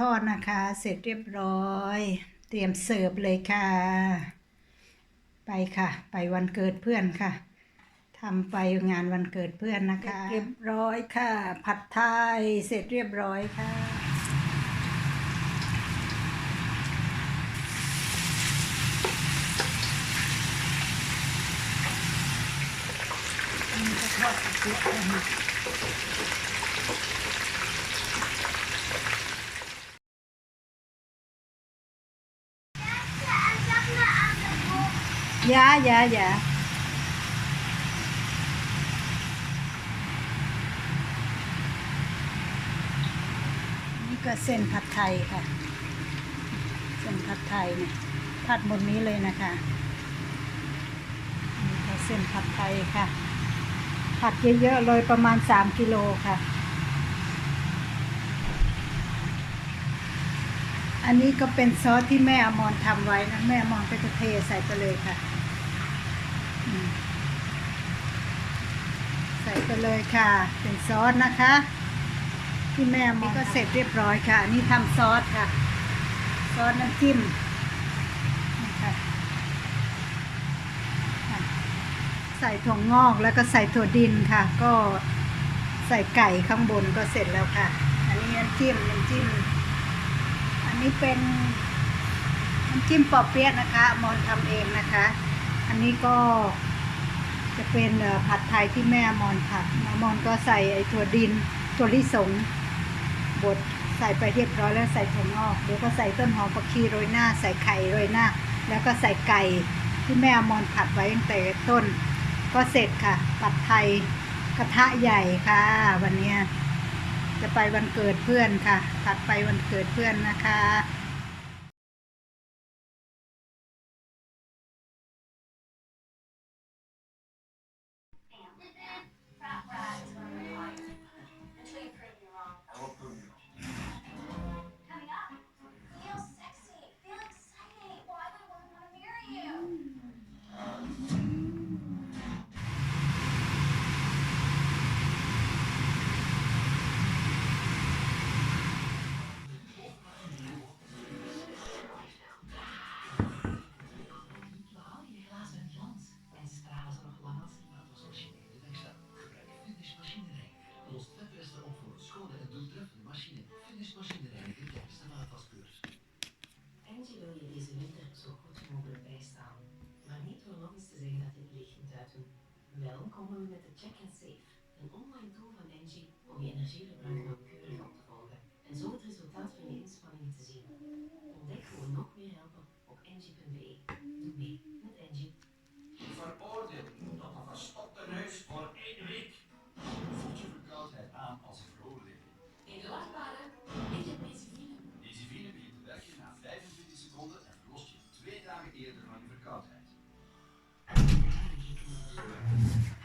ทอดนะคะ เสร็จเรียบร้อย เตรียมเสิร์ฟเลยค่ะ ไปค่ะ ไปวันเกิดเพื่อนค่ะทำไปงานวันเกิดเพื่อนนะคะ เรียบร้อยค่ะ ผัดไทยเสร็จเรียบร้อยค่ะอันนี้ก็ทอดกระเทียม ค่ะ Ja, ja, ja. นี่ก็เส้นผัดไทยค่ะ เส้นผัดไทยเนี่ยผัดบนนี้เลยนะคะนี่ก็เส้นผัดไทยค่ะ ผัดเยอะๆเลยประมาณ 3 กิโลค่ะ อันนี้ก็เป็นซอสที่แม่อมรทำไว้นะแม่อมรก็จะเทใส่ไปเลยค่ะ ใส่ไปเลยค่ะ เป็นซอสนะคะ ที่แม่อมรก็เสร็จเรียบร้อยค่ะ อันนี้ทำซอสค่ะ ซอสน้ำจิ้มใส่ถั่วงอกแล้วก็ใส่ถั่วดินค่ะ ก็ใส่ไก่ข้างบนก็เสร็จแล้วค่ะ อันนี้น้ำจิ้มน้ำจิ้ม อันนี้เป็นน้ำจิ้มปอเปี๊ยะนะคะมอนทำเองนะคะ อันนี้ก็จะเป็นผัดไทยที่แม่มอนผัดมอนก็ใส่ไอ้ถั่วดินถั่วลิสงบดใส่ไปเรียบร้อยแล้วใส่ถั่วงอกเดี๋ยวก็ใส่ต้นหอมผักชีโรยหน้า ใส่ไข่โรยหน้า แล้วก็ใส่ไก่ที่แม่มอนผัดไว้ตั้งแต่ต้น ก็เสร็จค่ะ ผัดไทยกระทะใหญ่ค่ะ วันนี้ จะไปวันเกิดเพื่อนค่ะ ถัดไปวันเกิดเพื่อนนะคะ mogelijk bijstaan. Maar niet door nog eens te zeggen dat je het licht moet uitdoen. Wel komen we met de Check and Save, een online tool van Angie om je energieverbruik nauwkeurig op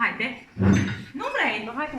はい、で、飲むらいいの、はい。